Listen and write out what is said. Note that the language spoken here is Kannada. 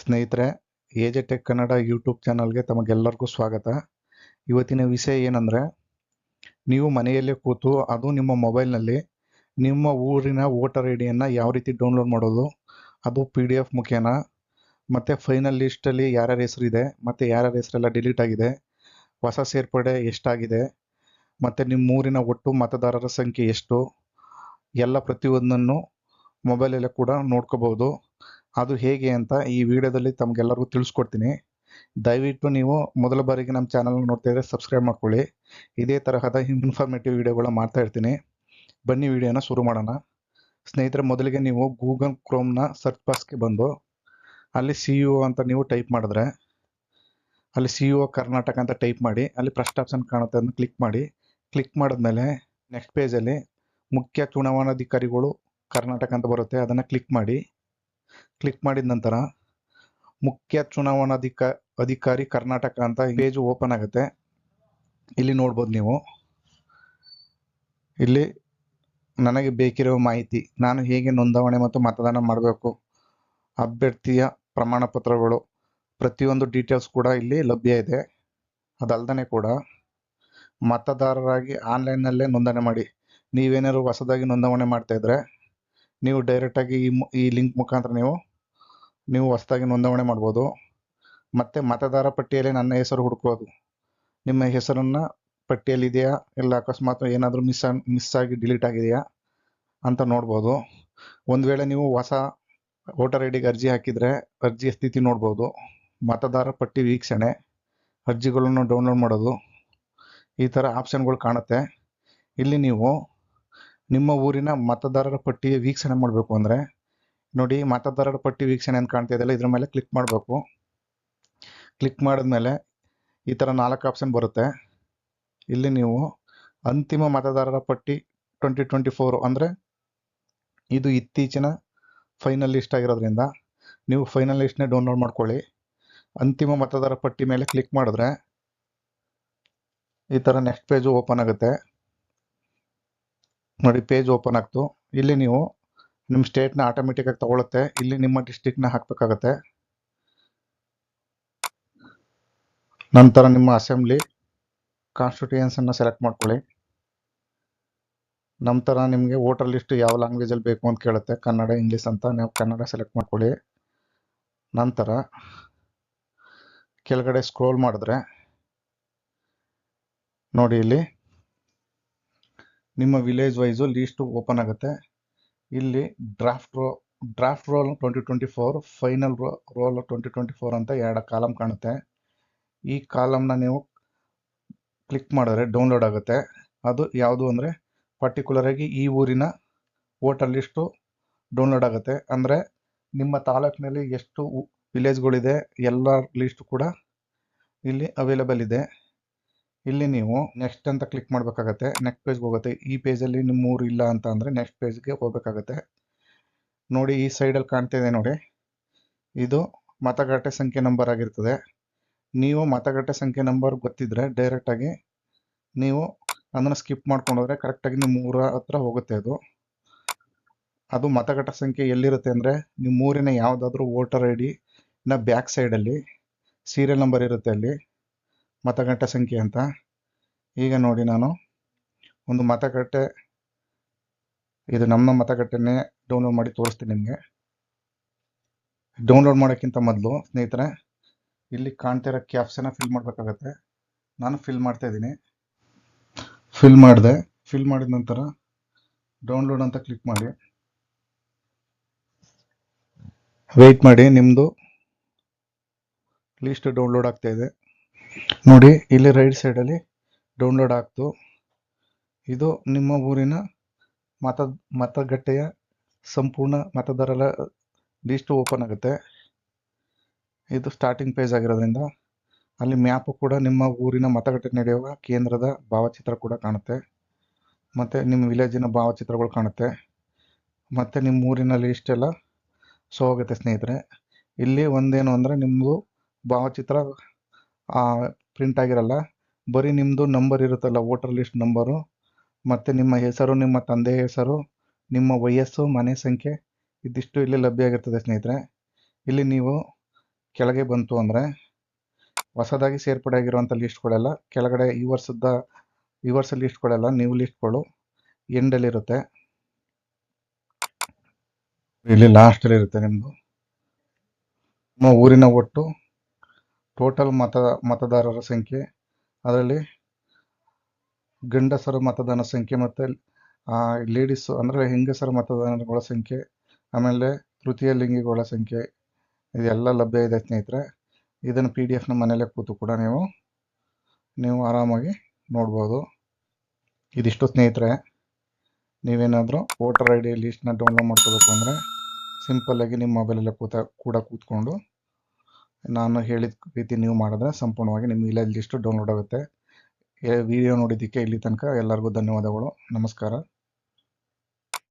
ಸ್ನೇಹಿತರೆ ಎಜೆ ಟೆಕ್ ಕನ್ನಡ ಯೂಟ್ಯೂಬ್ ಚಾನಲ್ಗೆ ತಮಗೆಲ್ಲರಿಗೂ ಸ್ವಾಗತ. ಇವತ್ತಿನ ವಿಷಯ ಏನಂದರೆ, ನೀವು ಮನೆಯಲ್ಲೇ ಕೂತು, ಅದು ನಿಮ್ಮ ಮೊಬೈಲ್ನಲ್ಲಿ ನಿಮ್ಮ ಊರಿನ ವೋಟರ್ ಐ ಡಿಯನ್ನು ಯಾವ ರೀತಿ ಡೌನ್ಲೋಡ್ ಮಾಡೋದು, ಅದು ಪಿ ಡಿ ಎಫ್ ಮುಖೇನ, ಮತ್ತು ಫೈನಲ್ ಲಿಸ್ಟಲ್ಲಿ ಯಾರ್ಯಾರ ಹೆಸರಿದೆ, ಮತ್ತು ಯಾರ್ಯಾರ ಹೆಸರೆಲ್ಲ ಡಿಲೀಟ್ ಆಗಿದೆ, ಹೊಸ ಸೇರ್ಪಡೆ ಎಷ್ಟಾಗಿದೆ, ಮತ್ತು ನಿಮ್ಮ ಊರಿನ ಒಟ್ಟು ಮತದಾರರ ಸಂಖ್ಯೆ ಎಷ್ಟು, ಎಲ್ಲ ಪ್ರತಿಯೊಂದನ್ನು ಮೊಬೈಲಲ್ಲೇ ಕೂಡ ನೋಡ್ಕೋಬೋದು ಅದು ಹೇಗೆ ಅಂತ ಈ ವಿಡಿಯೋದಲ್ಲಿ ತಮಗೆಲ್ಲರಿಗೂ ತಿಳಿಸ್ಕೊಡ್ತೀನಿ. ದಯವಿಟ್ಟು ನೀವು ಮೊದಲ ಬಾರಿಗೆ ನಮ್ಮ ಚಾನಲ್ ನೋಡ್ತಾ ಇದ್ದರೆ ಸಬ್ಸ್ಕ್ರೈಬ್ ಮಾಡ್ಕೊಳ್ಳಿ. ಇದೇ ತರಹದ ಇನ್ಫಾರ್ಮೇಟಿವ್ ವಿಡಿಯೋಗಳು ಮಾಡ್ತಾ ಇರ್ತೀನಿ. ಬನ್ನಿ ವಿಡಿಯೋನ ಶುರು ಮಾಡೋಣ. ಸ್ನೇಹಿತರೆ, ಮೊದಲಿಗೆ ನೀವು ಗೂಗಲ್ ಕ್ರೋಮ್ನ ಸರ್ಚ್ ಬಾಕ್ಸ್ಗೆ ಬಂದು, ಅಲ್ಲಿ ಸಿ ಯು ಅಂತ ನೀವು ಟೈಪ್ ಮಾಡಿದ್ರೆ, ಅಲ್ಲಿ ಸಿ ಯು ಕರ್ನಾಟಕ ಅಂತ ಟೈಪ್ ಮಾಡಿ, ಅಲ್ಲಿ ಫಸ್ಟ್ ಆಪ್ಷನ್ ಕಾಣುತ್ತೆ ಅಂತ ಕ್ಲಿಕ್ ಮಾಡಿ ಕ್ಲಿಕ್ ಮಾಡಿದ್ಮೇಲೆ ನೆಕ್ಸ್ಟ್ ಪೇಜಲ್ಲಿ ಮುಖ್ಯ ಚುನಾವಣಾಧಿಕಾರಿಗಳು ಕರ್ನಾಟಕ ಅಂತ ಬರುತ್ತೆ, ಅದನ್ನು ಕ್ಲಿಕ್ ಮಾಡಿ ಕ್ಲಿಕ್ ಮಾಡಿದ ನಂತರ ಮುಖ್ಯ ಚುನಾವಣಾಧಿಕ ಅಧಿಕಾರಿ ಕರ್ನಾಟಕ ಅಂತ ಪೇಜ್ ಓಪನ್ ಆಗುತ್ತೆ. ಇಲ್ಲಿ ನೋಡ್ಬೋದು ನೀವು. ಇಲ್ಲಿ ನನಗೆ ಬೇಕಿರೋ ಮಾಹಿತಿ, ನಾನು ಹೇಗೆ ನೋಂದಾವಣೆ ಮತ್ತು ಮತದಾನ ಮಾಡಬೇಕು, ಅಭ್ಯರ್ಥಿಯ ಪ್ರಮಾಣ ಪತ್ರಗಳು ಪ್ರತಿಯೊಂದು ಡೀಟೇಲ್ಸ್ ಕೂಡ ಇಲ್ಲಿ ಲಭ್ಯ ಇದೆ. ಅದಲ್ದೇ ಕೂಡ ಮತದಾರರಾಗಿ ಆನ್ಲೈನ್ನಲ್ಲೇ ನೋಂದಣಿ ಮಾಡಿ. ನೀವೇನಾದ್ರು ಹೊಸದಾಗಿ ನೋಂದಣಿ ಮಾಡ್ತಾ ಇದ್ರೆ ನೀವು ಡೈರೆಕ್ಟಾಗಿ ಈ ಈ ಲಿಂಕ್ ಮುಖಾಂತರ ನೀವು ನೀವು ಹೊಸದಾಗಿ ನೋಂದಣಿ ಮಾಡ್ಬೋದು. ಮತ್ತು ಮತದಾರ ಪಟ್ಟಿಯಲ್ಲಿ ನನ್ನ ಹೆಸರು ಹುಡುಕೋದು. ನಿಮ್ಮ ಹೆಸರನ್ನು ಪಟ್ಟಿಯಲ್ಲಿದೆಯಾ? ಇಲ್ಲ ಅಕಸ್ಮಾತ್ ಏನಾದರೂ ಮಿಸ್ ಮಿಸ್ ಆಗಿ ಡಿಲೀಟ್ ಆಗಿದೆಯಾ? ಅಂತ ನೋಡ್ಬೋದು. ಒಂದು ವೇಳೆ ನೀವು ಹೊಸ ವೋಟರ್ ಐ ಡಿಗೆ ಅರ್ಜಿ ಹಾಕಿದರೆ ಅರ್ಜಿಯ ಸ್ಥಿತಿ ನೋಡ್ಬೋದು. ಮತದಾರ ಪಟ್ಟಿ ವೀಕ್ಷಣೆ, ಅರ್ಜಿಗಳನ್ನು ಡೌನ್ಲೋಡ್ ಮಾಡೋದು, ಈ ಥರ ಆಪ್ಷನ್ಗಳು ಕಾಣುತ್ತೆ. ಇಲ್ಲಿ ನೀವು ನಿಮ್ಮ ಊರಿನ ಮತದಾರರ ಪಟ್ಟಿ ವೀಕ್ಷಣೆ ಮಾಡಬೇಕು ಅಂದರೆ, ನೋಡಿ ಮತದಾರರ ಪಟ್ಟಿ ವೀಕ್ಷಣೆ ಅಂತ ಕಾಣ್ತಾ ಇದೆಯಲ್ಲ, ಇದ್ರ ಮೇಲೆ ಕ್ಲಿಕ್ ಮಾಡಬೇಕು. ಕ್ಲಿಕ್ ಮಾಡಿದ್ಮೇಲೆ ಈ ಥರ ನಾಲ್ಕು ಆಪ್ಷನ್ ಬರುತ್ತೆ. ಇಲ್ಲಿ ನೀವು ಅಂತಿಮ ಮತದಾರರ ಪಟ್ಟಿ ಟ್ವೆಂಟಿ ಟ್ವೆಂಟಿ ಫೋರು ಅಂದರೆ ಇದು ಇತ್ತೀಚಿನ ಫೈನಲ್ ಲಿಸ್ಟ್ ಆಗಿರೋದ್ರಿಂದ ನೀವು ಫೈನಲ್ ಲಿಸ್ಟ್ನೇ ಡೌನ್ಲೋಡ್ ಮಾಡ್ಕೊಳ್ಳಿ. ಅಂತಿಮ ಮತದಾರ ಪಟ್ಟಿ ಮೇಲೆ ಕ್ಲಿಕ್ ಮಾಡಿದ್ರೆ ಈ ಥರ ನೆಕ್ಸ್ಟ್ ಪೇಜು ಓಪನ್ ಆಗುತ್ತೆ. ನೋಡಿ ಪೇಜ್ ಓಪನ್ ಆಗ್ತು. ಇಲ್ಲಿ ನೀವು ನಿಮ್ಮ ಸ್ಟೇಟ್ನ ಆಟೋಮೆಟಿಕ್ಕಾಗಿ ತಗೊಳುತ್ತೆ. ಇಲ್ಲಿ ನಿಮ್ಮ ಡಿಸ್ಟಿಕ್ನ ಹಾಕಬೇಕಾಗತ್ತೆ. ನಂತರ ನಿಮ್ಮ ಅಸೆಂಬ್ಲಿ ಕಾನ್ಸ್ಟಿಟ್ಯೂಯನ್ಸನ್ನು ಸೆಲೆಕ್ಟ್ ಮಾಡ್ಕೊಳ್ಳಿ. ನಂತರ ನಿಮಗೆ ವೋಟರ್ ಲಿಸ್ಟ್ ಯಾವ ಲ್ಯಾಂಗ್ವೇಜಲ್ಲಿ ಬೇಕು ಅಂತ ಕೇಳುತ್ತೆ. ಕನ್ನಡ ಇಂಗ್ಲೀಷ್ ಅಂತ ನೀವು ಕನ್ನಡ ಸೆಲೆಕ್ಟ್ ಮಾಡ್ಕೊಳ್ಳಿ. ನಂತರ ಕೆಳಗಡೆ ಸ್ಕ್ರೋಲ್ ಮಾಡಿದ್ರೆ ನೋಡಿ ಇಲ್ಲಿ ನಿಮ್ಮ ವಿಲೇಜ್ ವೈಸು ಲೀಸ್ಟು ಓಪನ್ ಆಗುತ್ತೆ. ಇಲ್ಲಿ draft row draft roll twenty twenty four final row roll twenty twenty four ಅಂತ ಎರಡು ಕಾಲಮ್ ಕಾಣುತ್ತೆ. ಈ ಕಾಲಮ್ನ ನೀವು ಕ್ಲಿಕ್ ಮಾಡಿದ್ರೆ ಡೌನ್ಲೋಡ್ ಆಗುತ್ತೆ. ಅದು ಯಾವುದು ಅಂದರೆ ಪರ್ಟಿಕ್ಯುಲರಾಗಿ ಈ ಊರಿನ ವೋಟರ್ ಲಿಸ್ಟು ಡೌನ್ಲೋಡ್ ಆಗುತ್ತೆ. ಅಂದರೆ ನಿಮ್ಮ ತಾಲೂಕಿನಲ್ಲಿ ಎಷ್ಟು ವಿಲೇಜ್ಗಳಿದೆ ಎಲ್ಲ ಲಿಸ್ಟ್ ಕೂಡ ಇಲ್ಲಿ ಅವೈಲೇಬಲ್ ಇದೆ. ಇಲ್ಲಿ ನೀವು ನೆಕ್ಸ್ಟ್ ಅಂತ ಕ್ಲಿಕ್ ಮಾಡಬೇಕಾಗತ್ತೆ. ನೆಕ್ಸ್ಟ್ ಪೇಜ್ಗೆ ಹೋಗುತ್ತೆ. ಈ ಪೇಜಲ್ಲಿ ನಿಮ್ಮ ಊರು ಇಲ್ಲ ಅಂತ ಅಂದರೆ ನೆಕ್ಸ್ಟ್ ಪೇಜ್ಗೆ ಹೋಗಬೇಕಾಗತ್ತೆ. ನೋಡಿ, ಈ ಸೈಡಲ್ಲಿ ಕಾಣ್ತಾ ಇದೆ ನೋಡಿ. ಇದು ಮತಗಟ್ಟೆ ಸಂಖ್ಯೆ ನಂಬರ್ ಆಗಿರ್ತದೆ. ನೀವು ಮತಗಟ್ಟೆ ಸಂಖ್ಯೆ ನಂಬರ್ ಗೊತ್ತಿದ್ರೆ ಡೈರೆಕ್ಟಾಗಿ ನೀವು ಅದನ್ನು ಸ್ಕಿಪ್ ಮಾಡ್ಕೊಂಡೋದ್ರೆ ಕರೆಕ್ಟಾಗಿ ನಿಮ್ಮ ಊರ ಹತ್ರ ಹೋಗುತ್ತೆ ಅದು. ಅದು ಮತಗಟ್ಟೆ ಸಂಖ್ಯೆ ಎಲ್ಲಿರುತ್ತೆ ಅಂದರೆ ನಿಮ್ಮ ಊರಿನ ಯಾವುದಾದ್ರೂ ವೋಟರ್ ಐ ಡಿನ ಬ್ಯಾಕ್ ಸೈಡಲ್ಲಿ ಸೀರಿಯಲ್ ನಂಬರ್ ಇರುತ್ತೆ ಅಲ್ಲಿ. ಮತಗಟ್ಟೆ ಸಂಖ್ಯೆ ಅಂತ. ಈಗ ನೋಡಿ ನಾನು, ಒಂದು ಮತಗಟ್ಟೆ, ಇದು ನಮ್ಮ ಮತಗಟ್ಟೆನೇ ಡೌನ್ಲೋಡ್ ಮಾಡಿ ತೋರಿಸ್ತೀನಿ ನಿಮಗೆ. ಡೌನ್ಲೋಡ್ ಮಾಡೋಕ್ಕಿಂತ ಮೊದಲು, ಸ್ನೇಹಿತರೆ, ಇಲ್ಲಿ ಕಾಣ್ತಿರೋ ಕ್ಯಾಪ್ಸನ್ನ ಫಿಲ್ ಮಾಡಬೇಕಾಗತ್ತೆ. ನಾನು ಫಿಲ್ ಮಾಡ್ತಾ ಇದ್ದೀನಿ. ಫಿಲ್ ಮಾಡಿದೆ. ಫಿಲ್ ಮಾಡಿದ ನಂತರ ಡೌನ್ಲೋಡ್ ಅಂತ ಕ್ಲಿಕ್ ಮಾಡಿ. ವೆಯ್ಟ್ ಮಾಡಿ ನಿಮ್ಮದು ಲೀಸ್ಟ್ ಡೌನ್ಲೋಡ್ ಆಗ್ತಾ ಇದೆ. ನೋಡಿ, ಇಲ್ಲಿ ರೈಟ್ ಸೈಡಲ್ಲಿ ಡೌನ್ಲೋಡ್ ಆಗ್ತು. ಇದು ನಿಮ್ಮ ಊರಿನ ಮತ, ಮತಗಟ್ಟೆಯ ಸಂಪೂರ್ಣ ಮತದಾರರ ಲಿಸ್ಟ್ ಓಪನ್ ಆಗುತ್ತೆ. ಇದು ಸ್ಟಾರ್ಟಿಂಗ್ ಪೇಜ್ ಆಗಿರೋದ್ರಿಂದ ಅಲ್ಲಿ ಮ್ಯಾಪು ಕೂಡ ನಿಮ್ಮ ಊರಿನ ಮತಗಟ್ಟೆ ನಡೆಯುವ ಕೇಂದ್ರದ ಭಾವಚಿತ್ರ ಕೂಡ ಕಾಣುತ್ತೆ. ಮತ್ತು ನಿಮ್ಮ ವಿಲೇಜಿನ ಭಾವಚಿತ್ರಗಳು ಕಾಣುತ್ತೆ. ಮತ್ತು ನಿಮ್ಮ ಊರಿನ ಲಿಸ್ಟ್ ಎಲ್ಲ ಸೋ ಆಗುತ್ತೆ ಸ್ನೇಹಿತರೆ. ಇಲ್ಲಿ ಒಂದೇನು ಅಂದರೆ ನಿಮ್ಮದು ಭಾವಚಿತ್ರ ಪ್ರಿಂಟ್ ಆಗಿರಲ್ಲ, ಬರೀ ನಿಮ್ಮದು ನಂಬರ್ ಇರುತ್ತಲ್ಲ ವೋಟರ್ ಲಿಸ್ಟ್ ನಂಬರು ಮತ್ತು ನಿಮ್ಮ ಹೆಸರು, ನಿಮ್ಮ ತಂದೆ ಹೆಸರು, ನಿಮ್ಮ ವಯಸ್ಸು, ಮನೆ ಸಂಖ್ಯೆ, ಇದಿಷ್ಟು ಇಲ್ಲಿ ಲಭ್ಯ ಆಗಿರ್ತದೆ ಸ್ನೇಹಿತರೆ. ಇಲ್ಲಿ ನೀವು ಕೆಳಗೆ ಬಂತು ಅಂದರೆ, ಹೊಸದಾಗಿ ಸೇರ್ಪಡೆ ಆಗಿರುವಂಥ ಲಿಸ್ಟ್ಗಳೆಲ್ಲ ಕೆಳಗಡೆ ಈ ವರ್ಷದ, ಈ ವರ್ಷ ಲಿಸ್ಟ್ಗಳೆಲ್ಲ ನ್ಯೂ ಲಿಸ್ಟ್ಗಳು ಎಂಡಲ್ಲಿರುತ್ತೆ ಇಲ್ಲಿ ಲಾಸ್ಟಲ್ಲಿ ಇರುತ್ತೆ ನಿಮ್ಮದು ನಿಮ್ಮ ಊರಿನ ಒಟ್ಟು ಟೋಟಲ್ ಮತ, ಮತದಾರರ ಸಂಖ್ಯೆ, ಅದರಲ್ಲಿ ಗಂಡಸರ ಮತದಾನ ಸಂಖ್ಯೆ ಮತ್ತು ಲೇಡೀಸು ಅಂದರೆ ಹೆಂಗಸರ ಮತದಾನಗಳ ಸಂಖ್ಯೆ, ಆಮೇಲೆ ತೃತೀಯ ಲಿಂಗಿಗಳ ಸಂಖ್ಯೆ, ಇದೆಲ್ಲ ಲಭ್ಯ ಇದೆ ಸ್ನೇಹಿತರೆ. ಇದನ್ನು ಪಿ ಡಿ ಎಫ್ನ ಮನೇಲೆ ಕೂತು ಕೂಡ ನೀವು ನೀವು ಆರಾಮಾಗಿ ನೋಡ್ಬೋದು. ಇದಿಷ್ಟು ಸ್ನೇಹಿತರೆ. ನೀವೇನಾದರೂ ವೋಟರ್ ಐ ಡಿ ಲೀಸ್ಟ್ನ ಡೌನ್ಲೋಡ್ ಮಾಡ್ಕೋಬೇಕು ಅಂದರೆ ಸಿಂಪಲ್ಲಾಗಿ ನಿಮ್ಮ ಮೊಬೈಲಲ್ಲೇ ಕೂತ, ಕೂಡ ಕೂತ್ಕೊಂಡು ನಾನು ಹೇಳಿದ ರೀತಿ ನೀವು ಮಾಡಿದ್ರೆ ಸಂಪೂರ್ಣವಾಗಿ ನಿಮ್ಮ ಇಲ್ಲೇ ಲಿಸ್ಟು ಡೌನ್ಲೋಡ್ ಆಗುತ್ತೆ. ವಿಡಿಯೋ ನೋಡಿದ್ದಕ್ಕೆ ಇಲ್ಲಿ ತನಕ ಎಲ್ಲರಿಗೂ ಧನ್ಯವಾದಗಳು. ನಮಸ್ಕಾರ.